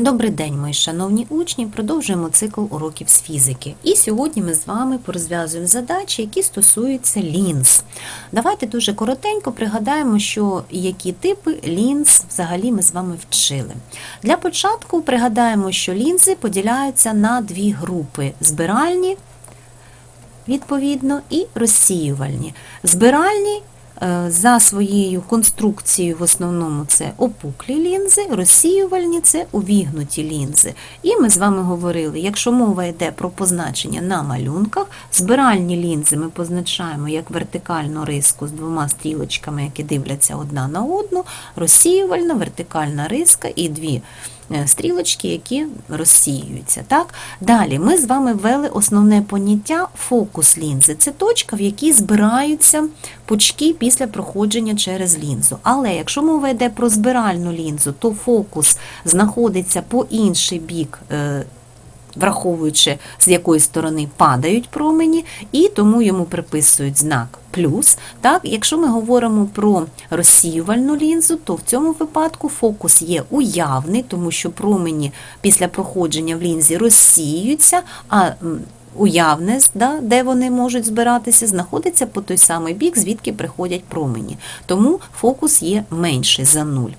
Добрий день, мої шановні учні! Продовжуємо цикл уроків з фізики. І сьогодні ми з вами порозв'язуємо задачі, які стосуються лінз. Давайте дуже коротенько пригадаємо, що які типи лінз взагалі ми з вами вчили. Для початку пригадаємо, що лінзи поділяються на дві групи: збиральні, відповідно, і розсіювальні. Збиральні за своєю конструкцією в основному це опуклі лінзи, розсіювальні це увігнуті лінзи. І ми з вами говорили, якщо мова йде про позначення на малюнках, збиральні лінзи ми позначаємо як вертикальну риску з двома стрілочками, які дивляться одна на одну, розсіювальна, вертикальна риска і дві е, стрілочки, які розсіюються. Так? Далі ми з вами ввели основне поняття фокус лінзи. Це точка, в якій збираються пучки після проходження через лінзу. Але якщо мова йде про збиральну лінзу, то фокус знаходиться по інший бік. Враховуючи, з якої сторони падають промені, і тому йому приписують знак плюс. Так, якщо ми говоримо про розсіювальну лінзу, то в цьому випадку фокус є уявний, тому що промені після проходження в лінзі розсіюються, а уявне, да, де вони можуть збиратися, знаходиться по той самий бік, звідки приходять промені. Тому фокус є менший за нуль.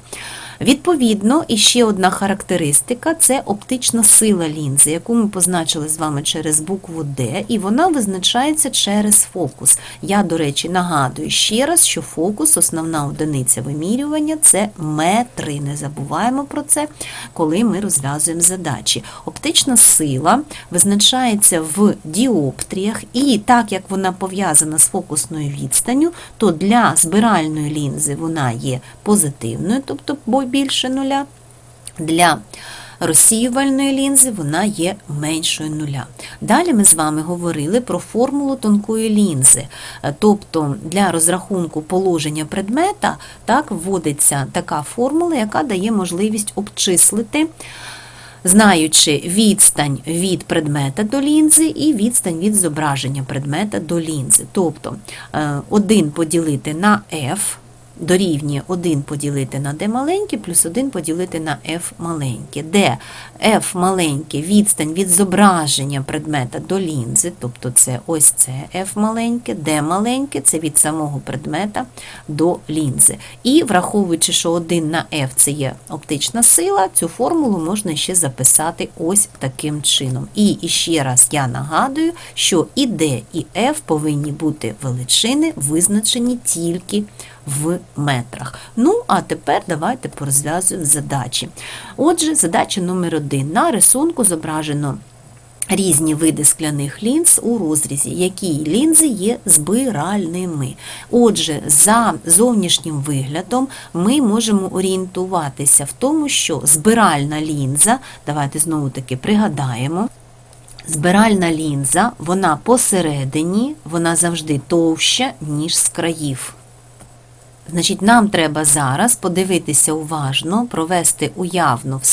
Відповідно, і ще одна характеристика це оптична сила лінзи, яку ми позначили з вами через букву D, і вона визначається через фокус. Я, до речі, нагадую ще раз, що фокус, основна одиниця вимірювання це метри. Не забуваємо про це, коли ми розв'язуємо задачі. Оптична сила визначається в діоптріях, і так як вона пов'язана з фокусною відстанню, то для збиральної лінзи вона є позитивною, тобто більше нуля. Для розсіювальної лінзи вона є меншою нуля. Далі ми з вами говорили про формулу тонкої лінзи. Е, Тобто для розрахунку положення предмета так вводиться така формула, яка дає можливість обчислити. Знаючи відстань від предмета до лінзи і відстань від зображення предмета до лінзи. Тобто 1 поділити на f дорівнює 1 поділити на d маленьке плюс 1 поділити на f маленьке, де f маленьке відстань від зображення предмета до лінзи, тобто це ось це f маленьке, d маленьке це від самого предмета до лінзи. І враховуючи, що 1 на f це є оптична сила, цю формулу можна ще записати ось таким чином. І ще раз я нагадую, що і d, і f повинні бути величини, визначені тільки в метрах. Ну, а тепер давайте порозв'язуємо задачі. Отже, задача номер один. На рисунку зображено різні види скляних лінз у розрізі, які лінзи є збиральними. Отже, за зовнішнім виглядом ми можемо орієнтуватися в тому, що збиральна лінза, давайте знову таки пригадаємо. Збиральна лінза, вона посередині, вона завжди товща, ніж з країв. Значить, нам треба зараз подивитися уважно, провести уявно в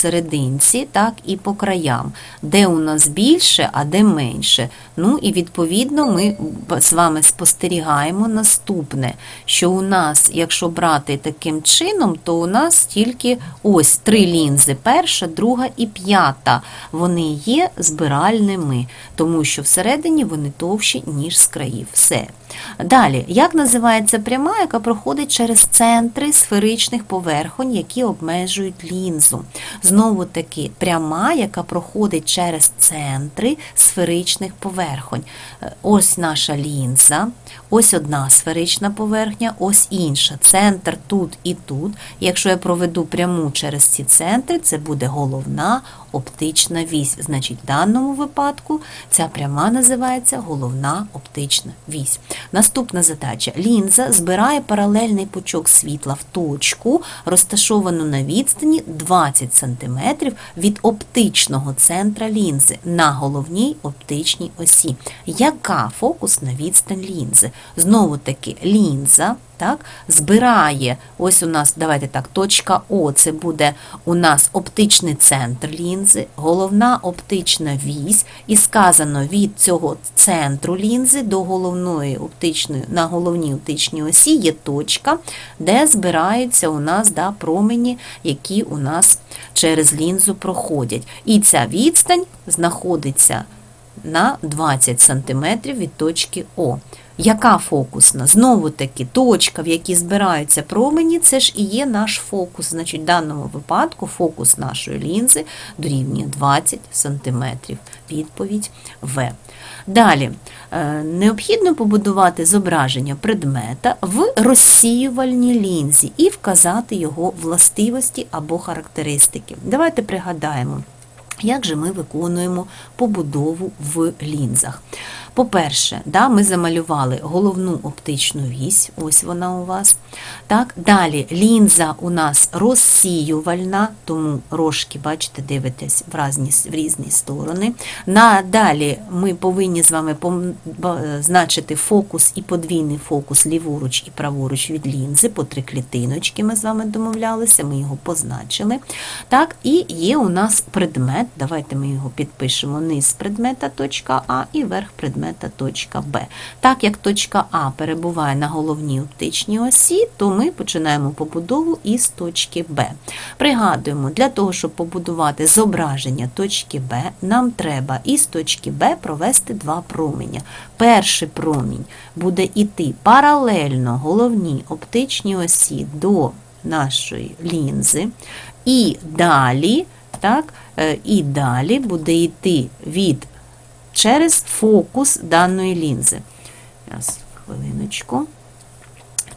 так і по краям, де у нас більше, а де менше. Ну і відповідно ми з вами спостерігаємо наступне, що у нас, якщо брати таким чином, то у нас тільки ось три лінзи: перша, друга і п'ята. Вони є збиральними, тому що всередині вони товщі, ніж з країв. Все. Далі, як називається пряма, яка проходить через центри сферичних поверхонь, які обмежують лінзу? Знову таки, пряма, яка проходить через центри сферичних поверхонь. Е, Ось наша лінза, ось одна сферична поверхня, ось інша. Центр тут і тут. Якщо я проведу пряму через ці центри, це буде головна оптична вісь. Значить, в даному випадку ця пряма називається головна оптична вісь. Наступна задача. Лінза збирає паралельний пучок світла в точку, розташовану на відстані 20 см від оптичного центра лінзи на головній оптичній осі. Яка фокусна відстань лінзи? Знову таки, лінза так, збирає, ось у нас, давайте так, точка О, це буде у нас оптичний центр лінзи, головна оптична вісь, і сказано від цього центру лінзи до головної оптичної, на головній оптичній осі є точка, де збираються у нас да, промені, які у нас через лінзу проходять. І ця відстань знаходиться на 20 см від точки О. Яка фокусна? Знову таки, точка, в якій збираються промені, це ж і є наш фокус. Значить, в даному випадку фокус нашої лінзи дорівнює 20 см. Відповідь В. Далі, е, необхідно побудувати зображення предмета в розсіювальній лінзі і вказати його властивості або характеристики. Давайте пригадаємо. Як же ми виконуємо побудову в лінзах? По-перше, да, ми замалювали головну оптичну вісь, ось вона у вас. Так, Далі лінза у нас розсіювальна, тому рожки, бачите, дивитесь в різні, в різні сторони. Надалі ми повинні з вами позначити фокус і подвійний фокус ліворуч і праворуч від лінзи, по три клітиночки ми з вами домовлялися, ми його позначили. Так, І є у нас предмет, давайте ми його підпишемо низ предмета точка А і верх предмета точка Б. Так як точка А перебуває на головній оптичній осі, то ми починаємо побудову із точки Б. Пригадуємо, для того, щоб побудувати зображення точки Б, нам треба із точки Б провести два променя. Перший промінь буде йти паралельно головній оптичній осі до нашої лінзи, і далі, так, е, і далі буде йти від через фокус даної лінзи. Зараз, хвилиночку.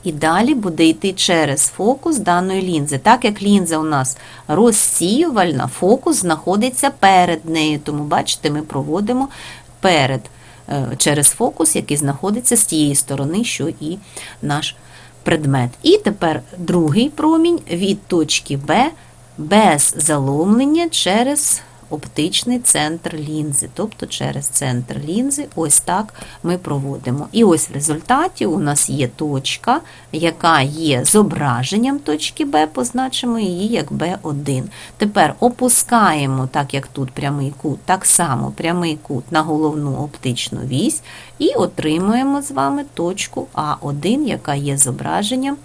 І далі буде йти через фокус даної лінзи. Так як лінза у нас розсіювальна, фокус знаходиться перед нею. Тому, бачите, ми проводимо перед, е, через фокус, який знаходиться з тієї сторони, що і наш предмет. І тепер другий промінь від точки Б без заломлення через оптичний центр лінзи, тобто через центр лінзи, ось так ми проводимо. І ось в результаті у нас є точка, яка є зображенням точки Б, позначимо її як Б1. Тепер опускаємо, так як тут прямий кут, так само прямий кут на головну оптичну вісь, і отримуємо з вами точку А1, яка є зображенням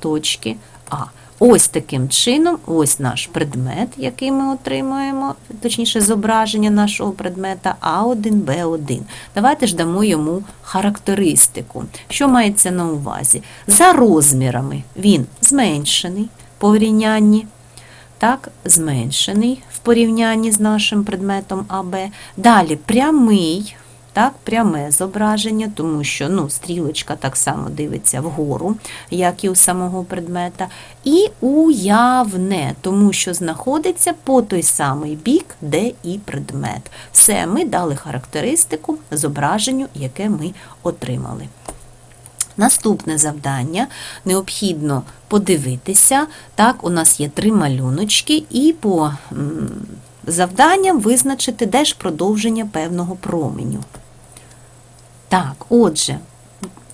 точки А. Ось таким чином, ось наш предмет, який ми отримуємо, точніше, зображення нашого предмета А1, Б1. Давайте ж дамо йому характеристику. Що мається на увазі? За розмірами він зменшений в порівнянні. Так, зменшений в порівнянні з нашим предметом АБ. Далі прямий так, пряме зображення, тому що ну, стрілочка так само дивиться вгору, як і у самого предмета, і уявне, тому що знаходиться по той самий бік, де і предмет. Все, ми дали характеристику зображенню, яке ми отримали. Наступне завдання необхідно подивитися. Так, у нас є три малюночки, і по завданням визначити, де ж продовження певного променю. Так, отже,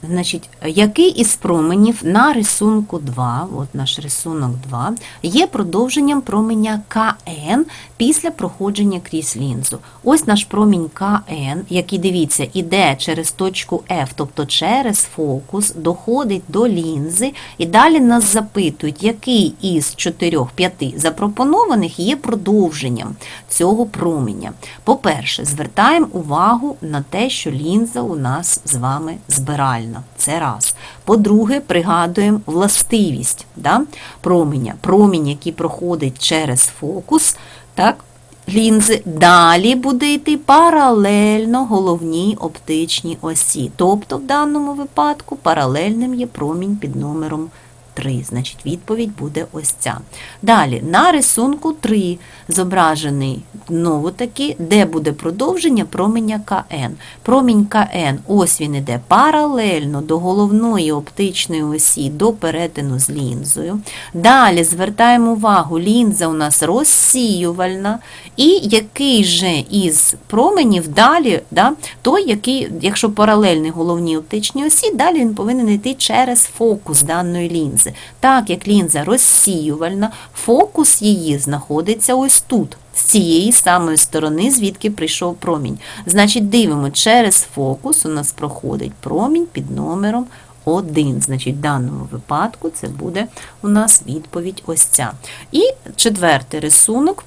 значить, який із променів на рисунку 2, от наш рисунок 2, є продовженням променя КН після проходження крізь лінзу. Ось наш промінь КН, який, дивіться, іде через точку F, тобто через фокус, доходить до лінзи, і далі нас запитують, який із 4-5 запропонованих є продовженням цього променя. По-перше, звертаємо увагу на те, що лінза у нас з вами збиральна. Це раз. По-друге, пригадуємо властивість да, променя. Промінь, який проходить через фокус, так, лінзи, далі буде йти паралельно головній оптичній осі. Тобто, в даному випадку паралельним є промінь під номером 3. Значить, відповідь буде ось ця. Далі, на рисунку 3 зображений знову таки, де буде продовження променя КН. Промінь КН, ось він іде паралельно до головної оптичної осі до перетину з лінзою. Далі звертаємо увагу, лінза у нас розсіювальна. І який же із променів далі, да, той, який, якщо паралельний головній оптичній осі, далі він повинен йти через фокус даної лінзи. Так як лінза розсіювальна, фокус її знаходиться ось тут, з цієї самої сторони, звідки прийшов промінь. Значить, дивимо, через фокус у нас проходить промінь під номером 1. Значить, в даному випадку це буде у нас відповідь ось ця. І четвертий рисунок.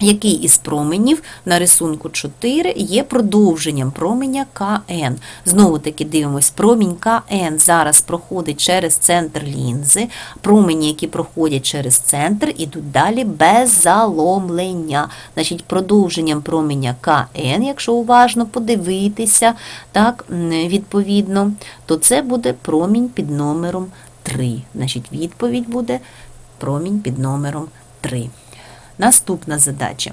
Який із променів на рисунку 4 є продовженням променя КН. Знову таки дивимось, промінь КН зараз проходить через центр лінзи. Промені, які проходять через центр, ідуть далі без заломлення. Значить, продовженням променя КН, якщо уважно подивитися, так, відповідно, то це буде промінь під номером 3. Значить, відповідь буде промінь під номером 3. Наступна задача.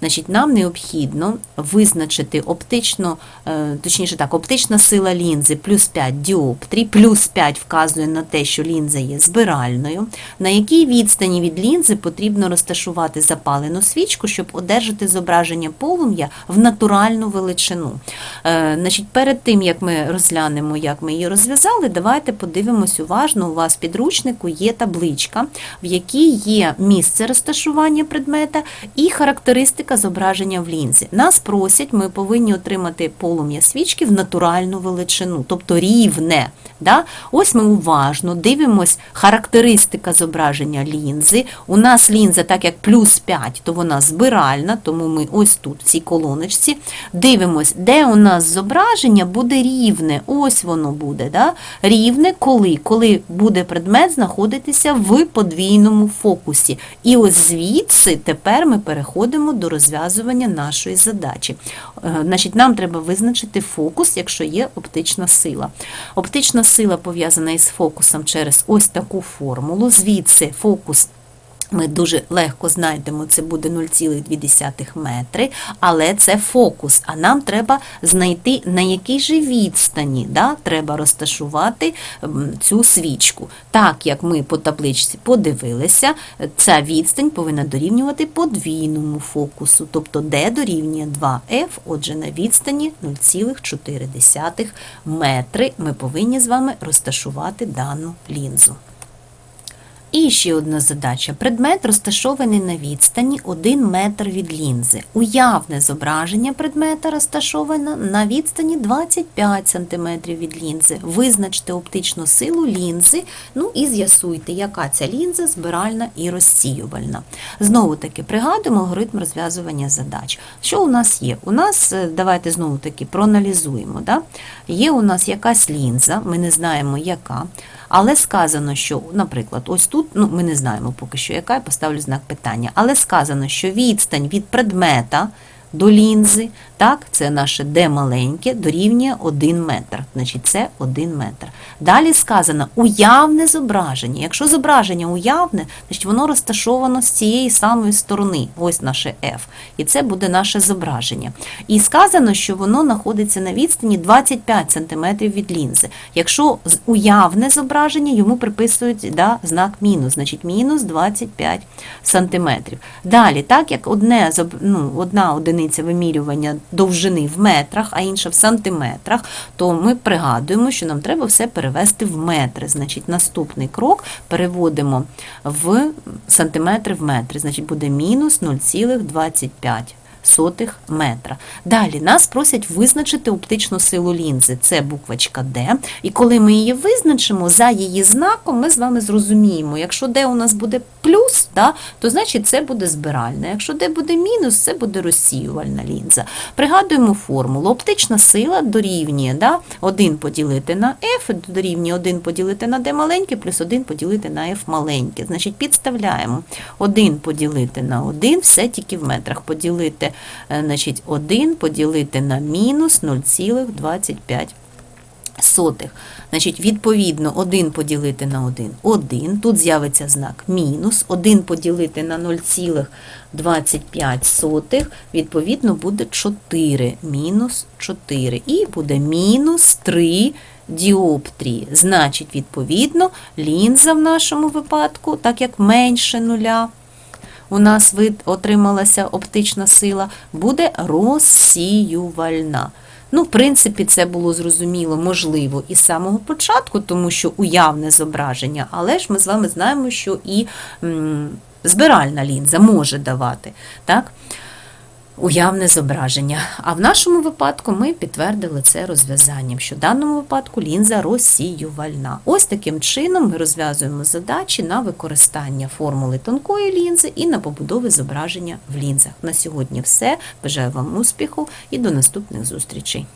Значить, нам необхідно визначити оптично, е, точніше так, оптична сила лінзи плюс 5 діоптрій, плюс 5 вказує на те, що лінза є збиральною. На якій відстані від лінзи потрібно розташувати запалену свічку, щоб одержати зображення полум'я в натуральну величину. Е, Значить, перед тим, як ми розглянемо, як ми її розв'язали, давайте подивимось уважно. У вас в підручнику є табличка, в якій є місце розташування предмета і характеристика зображення в лінзі. Нас просять, ми повинні отримати полум'я свічки в натуральну величину, тобто рівне. Да? Ось ми уважно дивимось характеристика зображення лінзи. У нас лінза, так як плюс 5, то вона збиральна, тому ми ось тут, в цій колоночці, дивимось, де у нас зображення буде рівне. Ось воно буде. Да? Рівне коли? Коли буде предмет знаходитися в подвійному фокусі. І ось звідси тепер ми переходимо до розв'язування нашої задачі. Е, Значить, нам треба визначити фокус, якщо є оптична сила. Оптична сила пов'язана із фокусом через ось таку формулу. Звідси фокус ми дуже легко знайдемо, це буде 0,2 метри, але це фокус. А нам треба знайти, на якій же відстані да, треба розташувати цю свічку. Так як ми по табличці подивилися, ця відстань повинна дорівнювати подвійному фокусу, тобто D дорівнює 2F, отже, на відстані 0,4 метри ми повинні з вами розташувати дану лінзу. І ще одна задача. Предмет розташований на відстані 1 метр від лінзи. Уявне зображення предмета розташоване на відстані 25 см від лінзи. Визначте оптичну силу лінзи, ну і з'ясуйте, яка ця лінза збиральна і розсіювальна. Знову таки пригадуємо алгоритм розв'язування задач. Що у нас є? У нас, е, давайте знову таки проаналізуємо. Да? Є у нас якась лінза, ми не знаємо яка. Але сказано, що, наприклад, ось тут, ну ми не знаємо поки що, яка я поставлю знак питання, але сказано, що відстань від предмета до лінзи, так, це наше D маленьке, дорівнює 1 метр. Значить, це 1 метр. Далі сказано уявне зображення. Якщо зображення уявне, значить воно розташовано з цієї самої сторони. Ось наше F. І це буде наше зображення. І сказано, що воно знаходиться на відстані 25 см від лінзи. Якщо уявне зображення, йому приписують да, знак мінус, значить мінус 25 см. Далі, так як одне, ну, одна одиниця вимірювання довжини в метрах, а інша в сантиметрах, то ми пригадуємо, що нам треба все перевести в метри. Значить, наступний крок переводимо в сантиметри в метри. Значить, буде мінус 0,25 сотих метра. Далі нас просять визначити оптичну силу лінзи. Це буквочка D. І коли ми її визначимо, за її знаком ми з вами зрозуміємо, якщо D у нас буде плюс, да, то значить це буде збиральна. Якщо D буде мінус, це буде розсіювальна лінза. Пригадуємо формулу. Оптична сила дорівнює да, 1 поділити на F, дорівнює 1 поділити на D маленьке, плюс 1 поділити на F маленьке. Значить, підставляємо 1 поділити на 1, все тільки в метрах. Поділити е, значить, 1 поділити на мінус 0,25 сотих. Значить, відповідно, 1 поділити на 1 – 1. Тут з'явиться знак мінус. 1 поділити на 0,25 сотих, відповідно, буде 4. Мінус 4. І буде мінус 3 діоптрії. Значить, відповідно, лінза в нашому випадку, так як менше нуля, у нас отрималася оптична сила, буде розсіювальна. Ну, в принципі, це було зрозуміло, можливо, і з самого початку, тому що уявне зображення, але ж ми з вами знаємо, що і збиральна лінза може давати. Так? Уявне зображення. А в нашому випадку ми підтвердили це розв'язанням, що в даному випадку лінза розсіювальна. Ось таким чином ми розв'язуємо задачі на використання формули тонкої лінзи і на побудови зображення в лінзах. На сьогодні все. Бажаю вам успіху і до наступних зустрічей.